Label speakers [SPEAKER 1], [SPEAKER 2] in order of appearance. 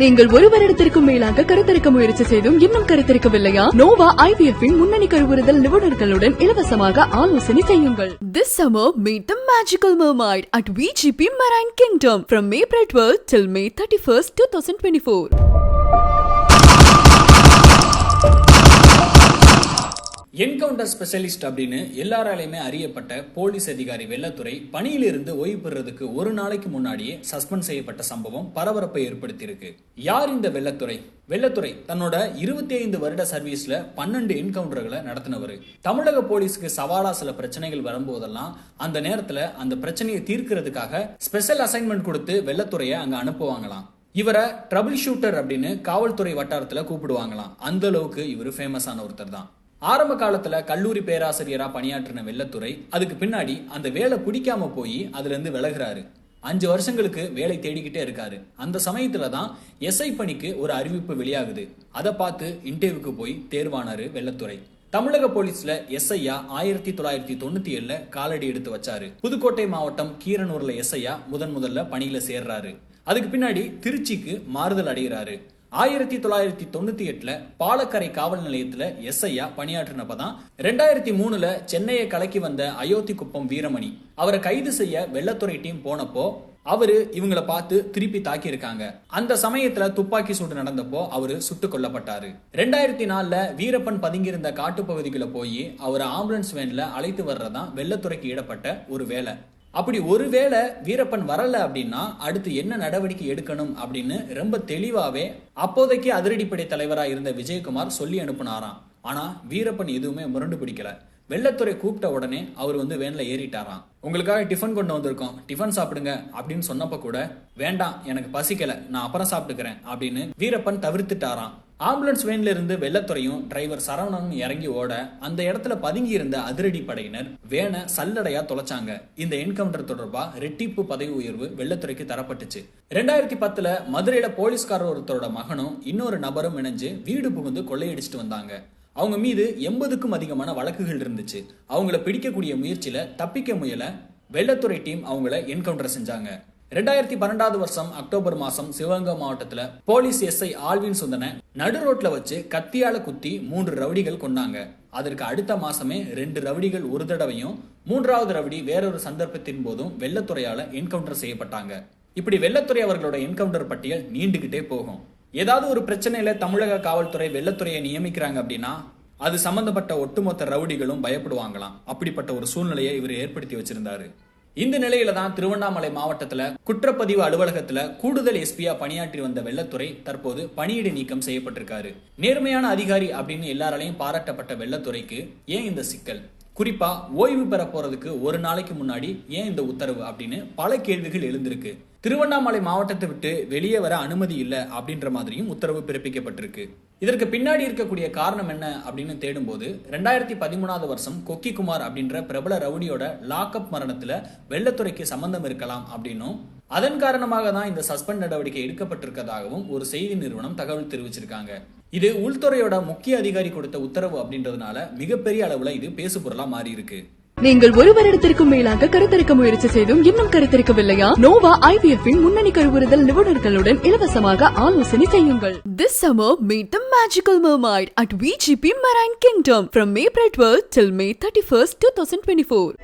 [SPEAKER 1] நீங்கள் ஒரு வருடத்திற்கும் மேலாக கருத்தரிக்க முயற்சி செய்தும் இன்னும் கருத்தரிக்கவில்லையா? நோவா ஐவிஎஃப் முன்னணி கருவுறுதல் நிபுணர்களுடன் இலவசமாக ஆலோசனை செய்யுங்கள். This summer meet the magical mermaid at VGP marine kingdom from April twelve till May thirty first two thousand twenty four
[SPEAKER 2] encounter specialist அப்படின்னு எல்லாராலையுமே அறியப்பட்ட போலீஸ் அதிகாரி வெள்ளத்துறை பணியிலிருந்து ஓய்வு பெறுறதுக்கு ஒரு நாளைக்கு முன்னாடியே சஸ்பெண்ட் செய்யப்பட்ட சம்பவம் பரபரப்பை ஏற்படுத்தியிருக்கு. யார் இந்த வெள்ளத்துறை? வெள்ளத்துறை தன்னோட இருபத்தி ஐந்து வருட சர்வீஸ்ல பன்னெண்டு என்கவுண்டர்களை நடத்தினவர். தமிழக போலீஸ்க்கு சவாலா சில பிரச்சனைகள் வரும்போதெல்லாம் அந்த நேரத்துல அந்த பிரச்சனையை தீர்க்கிறதுக்காக ஸ்பெஷல் அசைன்மெண்ட் கொடுத்து வெள்ளத்துறையை அங்க அனுப்புவாங்களாம். இவரை ட்ரபிள் ஷூட்டர் அப்படின்னு காவல்துறை வட்டாரத்துல கூப்பிடுவாங்களாம். அந்த அளவுக்கு இவர் ஃபேமஸான ஒருத்தர் தான் ஆரம்ப காலத்துல கல்லூரி பேராசிரியரா பணியாற்றின வெள்ளத்துறை அதுக்கு பின்னாடி அந்த வேலை பிடிக்காம போய் அதுல இருந்து அஞ்சு வருஷங்களுக்கு வேலை தேடிக்கிட்டே இருக்காரு. அந்த சமயத்துல தான் எஸ்ஐ பணிக்கு ஒரு அறிவிப்பு வெளியாகுது. அதை பார்த்து இன்டர்வியூக்கு போய் தேர்வானாரு வெள்ளத்துறை. தமிழக போலீஸ்ல எஸ்ஐயா ஆயிரத்தி தொள்ளாயிரத்தி தொண்ணூத்தி ஏழுல காலடி எடுத்து வச்சாரு. புதுக்கோட்டை மாவட்டம் கீரனூர்ல எஸ்ஐயா முதன் முதல்ல பணியில சேர்றாரு. அதுக்கு பின்னாடி திருச்சிக்கு மாறுதல் அடைகிறாரு. ஆயிரத்தி தொள்ளாயிரத்தி தொண்ணூத்தி எட்டுல பாலக்கரை காவல் நிலையத்துல எஸ்ஐயா பணியாற்றினப்பதான் ரெண்டாயிரத்தி மூணுல சென்னையை கலக்கி வந்த அயோத்தி குப்பம் வீரமணி. அவரை கைது செய்ய வெள்ளத்துறை டீம் போனப்போ அவரு இவங்களை பார்த்து திருப்பி தாக்கி இருக்காங்க அந்த சமயத்துல துப்பாக்கி சூடு நடந்தப்போ அவரு சுட்டு கொல்லப்பட்டாரு. ரெண்டாயிரத்தி நாலுல வீரப்பன் பதுங்கியிருந்த காட்டுப்பகுதிக்குள்ள போய் அவரை ஆம்புலன்ஸ் வேன்ல அழைத்து வர்றதான் வெள்ளத்துறைக்கு இடப்பட்ட ஒரு வேலை. அப்படி ஒருவேளை வீரப்பன் வரல அப்படின்னா அடுத்து என்ன நடவடிக்கை எடுக்கணும் அப்படின்னு ரொம்ப தெளிவாகவே அப்போதைக்கு அதிரடிப்படை தலைவராக இருந்த விஜயகுமார் சொல்லி அனுப்புனாராம். ஆனால் வீரப்பன் எதுவுமே முரண்டு பிடிக்கல. வெள்ளத்துறை கூப்பிட்ட உடனே அவர் வந்து வேனில் ஏறிட்டாராம். உங்களுக்காக டிஃபன் கொண்டு வந்திருக்கோம். டிஃபன் சாப்பிடுங்க. அப்படின்னு சொன்னப்ப கூட வேண்டாம் எனக்கு பசிக்கல. நான் அப்புறம் சாப்பிட்டுக்கிறேன். அப்படின்னு வீரப்பன் தவிர்த்துட்டாராம். ஆம்புலன்ஸ் வேன்ல இருந்து வெள்ளத்துறையும் டிரைவர் சரவணனும் இறங்கி ஓட அந்த இடத்துல பதுங்கி இருந்த அதிரடி படையினர் வேனை சல்லடையா தொலைச்சாங்க. இந்த என்கவுண்டர் தொடர்பா ரெட்டிப்பு பதவி உயர்வு வெள்ளத்துறைக்கு தரப்பட்டுச்சு. ரெண்டாயிரத்தி பத்துல மதுரையில போலீஸ்காரர் ஒருத்தரோட மகனும் இன்னொரு நபரும் இணைஞ்சு வீடு புகுந்து கொள்ளையடிச்சிட்டு வந்தாங்க. அவங்க மீது எண்பதுக்கும் அதிகமான வழக்குகள் இருந்துச்சு. அவங்கள பிடிக்கக்கூடிய முயற்சியில தப்பிக்க முயல வெள்ளத்துறை டீம் அவங்கள என்கவுண்டர் செஞ்சாங்க. ரெண்டாயிரத்தி பன்னெண்டாவது வருஷம் அக்டோபர் மாசம் சிவகங்கை மாவட்டத்துல போலீஸ் எஸ்ஐ ஆல்வின் சுந்தனை நடு ரோட்ல வச்சு கத்தியால குத்தி மூன்று ரவுடிகள் கொண்டாங்க அதற்கு அடுத்த மாசமே ரெண்டு ரவுடிகள் ஒரு தடவையும் மூன்றாவது ரவுடி வேறொரு சந்தர்ப்பத்தின் போதும் வெள்ளத்துறையால என்கவுண்டர் செய்யப்பட்டாங்க. இப்படி வெள்ளத்துறை அவர்களோட என்கவுண்டர் பட்டியல் நீண்டுகிட்டே போகும். ஏதாவது ஒரு பிரச்சனையில தமிழக காவல்துறை வெள்ளத்துறையை நியமிக்கிறாங்க அப்படின்னா அது சம்பந்தப்பட்ட ஒட்டுமொத்த ரவுடிகளும் பயப்படுவாங்களாம். அப்படிப்பட்ட ஒரு சூழ்நிலையை இவர் ஏற்படுத்தி வச்சிருந்தாரு. இந்த நிலையில தான் திருவண்ணாமலை மாவட்டத்துல குற்றப்பதிவு அலுவலகத்துல கூடுதல் எஸ்பியா பணியாற்றி வந்த வெள்ளத்துறை தற்போது பணியிடை நீக்கம் செய்யப்பட்டிருக்காரு. நேர்மையான அதிகாரி அப்படின்னு எல்லாராலையும் பாராட்டப்பட்ட வெள்ளத்துறைக்கு ஏன் இந்த சிக்கல்? குறிப்பா ஓய்வு பெற போறதுக்கு ஒரு நாளைக்கு முன்னாடி ஏன் இந்த உத்தரவு அப்படின்னு பல கேள்விகள் எழுந்திருக்கு. திருவண்ணாமலை மாவட்டத்தை விட்டு வெளியே வர அனுமதி இல்லை அப்படின்ற மாதிரியும் உத்தரவு பிறப்பிக்கப்பட்டிருக்கு. இதற்கு பின்னாடி இருக்கக்கூடிய காரணம் என்ன அப்படின்னு தேடும்போது ரெண்டாயிரத்தி பதிமூணாவது வருஷம் கொக்கி குமார் அப்படின்ற பிரபல ரவுடியோட லாக்அப் மரணத்துல வெள்ளத்துறைக்கு சம்பந்தம் இருக்கலாம் அப்படின்னும் அதன் காரணமாக தான் இந்த சஸ்பெண்ட் நடவடிக்கை எடுக்கப்பட்டிருக்கதாகவும் ஒரு செய்தி நிறுவனம் தகவல் தெரிவிச்சிருக்காங்க. இது உள்துறையோட முக்கிய அதிகாரி கொடுத்த உத்தரவு அப்படின்றதுனால மிகப்பெரிய அளவுல இது பேசுபொருளா மாறி இருக்கு
[SPEAKER 1] நீங்கள் ஒரு வருடத்திற்கும் மேலாக கருத்தரிக்க முயற்சி செய்தும் இன்னும் கருத்தரிக்கவில்லையா? நோவா ஐபிஎஃப் முன்னணி கருவுறுதல் நிபுணர்களுடன் இலவசமாக ஆலோசனை செய்யுங்கள். This summer meet the magical mermaid at VGP marine kingdom from April twelve till May thirty first two thousand twenty four